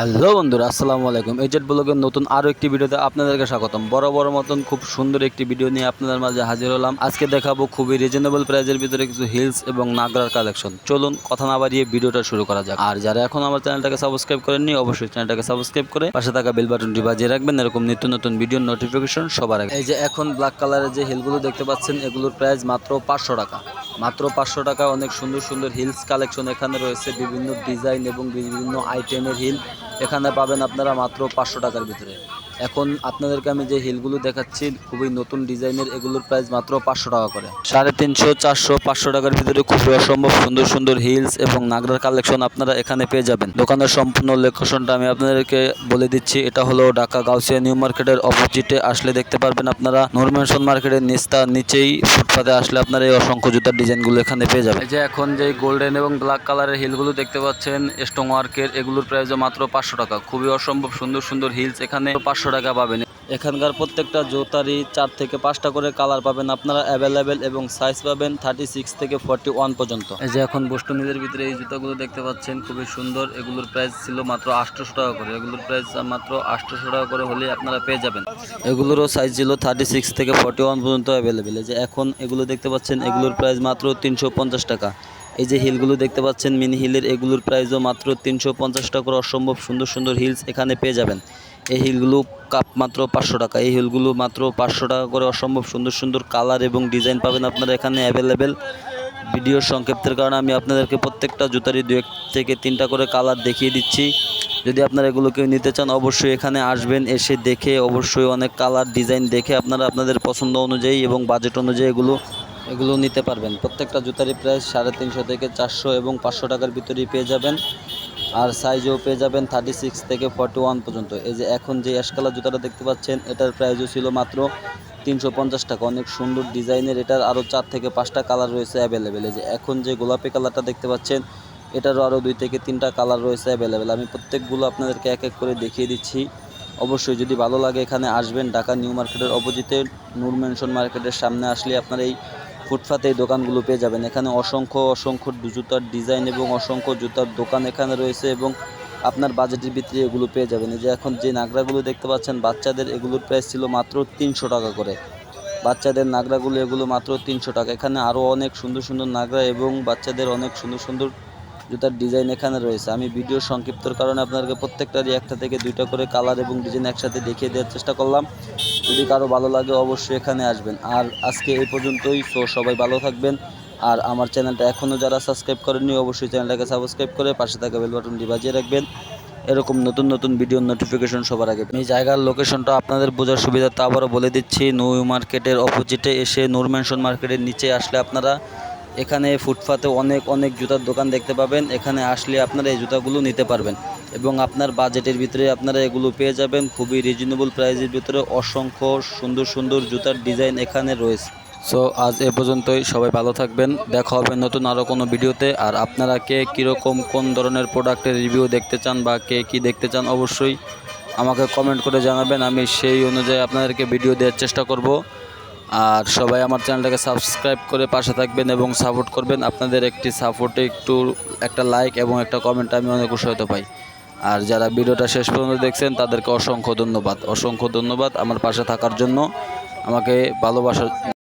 Hello বন্ধুরা, আসসালামু আলাইকুম। এজেট ব্লগের নতুন আরও একটি ভিডিওতে আপনাদেরকে স্বাগতম। বড় বড় মতন খুব সুন্দর একটি ভিডিও নিয়ে আপনাদের মাঝে হাজির হলাম। আজকে দেখাবো খুবই রিজনেবল প্রাইজের ভিতরে কিছু হিলস এবং নাগরার কালেকশন চলুন কথা না বাড়িয়ে ভিডিওটা শুরু করা যাক। আর যারা এখন আমার চ্যানেলটাকে সাবস্ক্রাইব করেননি, অবশ্যই চ্যানেলটাকে সাবস্ক্রাইব করে পাশে থাকা বেল বাটনটি বাজিয়ে রাখবেন। এরকম নিত্য নতুন ভিডিওর নোটিফিকেশন সবার আগে। এই যে এখন ব্ল্যাক কালারের যে হিলগুলো দেখতে পাচ্ছেন, এগুলোর প্রাইস মাত্র পাঁচশো টাকা। মাত্র পাঁচশো টাকা অনেক সুন্দর সুন্দর হিলস কালেকশন এখানে রয়েছে। বিভিন্ন ডিজাইন এবং বিভিন্ন আইটেমের হিল এখানে পাবেন আপনারা মাত্র পাঁচশো টাকার ভিতরে। এখন আপনাদেরকে আমি যে হিলগুলো দেখাচ্ছি, খুবই নতুন ডিজাইনের, এগুলোর প্রাইস মাত্র পাঁচশো টাকা করে। সাড়ে তিনশো, চারশো, পাঁচশো টাকার ভিতরে খুবই অসম্ভব সুন্দর সুন্দর হিলস এবং নাগরার কালেকশন আপনারা এখানে পেয়ে যাবেন। দোকানের সম্পূর্ণ লোকেশনটা আমি আপনাদেরকে বলে দিচ্ছি। এটা হলো ঢাকা গাউসিয়া নিউ মার্কেটের অপোজিটে আসলে দেখতে পারবেন আপনারা। নরমেনশন মার্কেটের নিস্তা নিচেই ফুটপাতে আসলে আপনারা এই অসংখ্য জুতার ডিজাইনগুলো এখানে পেয়ে যাবেন। যে এখন যে গোল্ডেন এবং ব্ল্যাক কালারের হিলগুলো দেখতে পাচ্ছেন স্টোং ওয়ার্কের এগুলোর প্রাইসও মাত্র পাঁচশো টাকা। খুবই অসম্ভব সুন্দর সুন্দর হিলস এখানে। পাঁচশো টাকা পাবেন। এখানকার প্রত্যেকটা জুতারই চার থেকে পাঁচটা করে কালার পাবেন। আপনারা অ্যাভেলেবেল এবং সাইজ পাবেন থার্টি সিক্স থেকে ফর্টি ওয়ান পর্যন্ত। এই যে এখন বস্টনিদের ভিতরে এই জুতাগুলো দেখতে পাচ্ছেন, খুবই সুন্দর। এগুলোর প্রাইস ছিল মাত্র আটশোশো টাকা করে। এগুলোর প্রাইস মাত্র আটশোশো টাকা করে হলে আপনারা পেয়ে যাবেন। এগুলোরও সাইজ ছিল থার্টি সিক্স থেকে ফর্টি ওয়ান পর্যন্ত অ্যাভেলেবেল এই যে এখন এগুলো দেখতে পাচ্ছেন, এগুলোর প্রাইস মাত্র তিনশো পঞ্চাশ টাকা। এই যে হিলগুলো দেখতে পাচ্ছেন মিনি হিলের এগুলোর প্রাইসও মাত্র তিনশো পঞ্চাশ টাকা করে। অসম্ভব সুন্দর সুন্দর হিলস এখানে পেয়ে যাবেন। এই হিলগুলো কাপ মাত্র পাঁচশো টাকা। এই হিলগুলো মাত্র পাঁচশো টাকা করে অসম্ভব সুন্দর সুন্দর কালার এবং ডিজাইন পাবেন আপনারা এখানে অ্যাভেলেবেল। ভিডিওর সংক্ষেপের কারণে আমি আপনাদেরকে প্রত্যেকটা জুতারই দু এক থেকে তিনটা করে কালার দেখিয়ে দিচ্ছি। যদি আপনারা এগুলো কেউ নিতে চান, অবশ্যই এখানে আসবেন, এসে দেখে অবশ্যই অনেক কালার, ডিজাইন দেখে আপনারা আপনাদের পছন্দ অনুযায়ী এবং বাজেট অনুযায়ী এগুলো এগুলো নিতে পারবেন। প্রত্যেকটা জুতারই প্রাইস সাড়ে তিনশো থেকে চারশো এবং পাঁচশো টাকার ভিতরেই পেয়ে যাবেন। আর সাইজও পেয়ে যাবেন থার্টি সিক্স থেকে ফর্টি ওয়ান পর্যন্ত। এই যে এখন যে অ্যাশকালার জুতাটা দেখতে পাচ্ছেন, এটার প্রাইসও ছিল মাত্র তিনশো পঞ্চাশ টাকা। অনেক সুন্দর ডিজাইনের, এটার আরও চার থেকে পাঁচটা কালার রয়েছে অ্যাভেলেবেল এই যে এখন যে গোলাপি কালারটা দেখতে পাচ্ছেন, এটারও আরও দুই থেকে তিনটা কালার রয়েছে অ্যাভেলেবেল আমি প্রত্যেকগুলো আপনাদেরকে এক এক করে দেখিয়ে দিচ্ছি। অবশ্যই যদি ভালো লাগে এখানে আসবেন ঢাকা নিউ মার্কেটের অপোজিটে, নূর মেনশন মার্কেটের সামনে আসলে আপনার এই ফুটপাতে দোকানগুলো পেয়ে যাবেন। এখানে অসংখ্য অসংখ্য জুতার ডিজাইন এবং অসংখ্য জুতার দোকান এখানে রয়েছে এবং আপনার বাজেটের ভিতরে এগুলো পেয়ে যাবেন। এই যে এখন যে নাগরাগুলো দেখতে পাচ্ছেন, বাচ্চাদের এগুলোর প্রাইস ছিল মাত্র তিনশো টাকা করে। বাচ্চাদের নাগরাগুলো এগুলো মাত্র তিনশো টাকা। এখানে আরও অনেক সুন্দর সুন্দর নাগরা এবং বাচ্চাদের অনেক সুন্দর সুন্দর জুতার ডিজাইন এখানে রয়েছে। আমি ভিডিও সংক্ষিপ্তর কারণে আপনাদেরকে প্রত্যেকটারই একটা থেকে দুইটা করে কালার এবং ডিজাইন একসাথে দেখিয়ে দেওয়ার চেষ্টা করলাম। যদি কারও ভালো লাগে অবশ্যই এখানে আসবেন। আর আজকে এই পর্যন্তই। সো সবাই ভালো থাকবেন। আর আমার চ্যানেলটা এখনও যারা সাবস্ক্রাইব করেননি, অবশ্যই চ্যানেলটাকে সাবস্ক্রাইব করে পাশে থাকা বেল বাটনটি বাজিয়ে রাখবেন। এরকম নতুন নতুন ভিডিওর নোটিফিকেশন সবার আগে এই জায়গার লোকেশনটা আপনাদের বোঝার সুবিধাতে আবারও বলে দিচ্ছি। নিউ মার্কেটের অপোজিটে এসে নূর মার্কেটের নিচে আসলে আপনারা এখানে ফুটপাতে অনেক অনেক জুতার দোকান দেখতে পাবেন। এখানে আসলে আপনারা এই জুতাগুলো নিতে পারবেন। এবং আপনার বাজেটের ভিতরে আপনারা এগুলো পেয়ে যাবেন। খুবই রিজনেবল প্রাইসের ভিতরে অসংখ্য সুন্দর সুন্দর জুতার ডিজাইন এখানে রয়েছে। সো আজ এ পর্যন্তই। সবাই ভালো থাকবেন। দেখা হবে নতুন আরও কোনো ভিডিওতে। আর আপনারা কে কীরকম, কোন ধরনের প্রোডাক্টের রিভিউ দেখতে চান বা কে কী দেখতে চান অবশ্যই আমাকে কমেন্ট করে জানাবেন। আমি সেই অনুযায়ী আপনাদেরকে ভিডিও দেওয়ার চেষ্টা করব। আর সবাই আমার চ্যানেলটাকে সাবস্ক্রাইব করে পাশে থাকবেন এবং সাপোর্ট করবেন। আপনাদের একটি সাপোর্টে, একটু, একটা লাইক এবং একটা কমেন্ট আমি অনেক উৎসাহিত পাই। আর যারা ভিডিওটা শেষ পর্যন্ত দেখছেন, তাদেরকে অসংখ্য ধন্যবাদ। অসংখ্য ধন্যবাদ আমার পাশে থাকার জন্য। আমাকে ভালোবাসার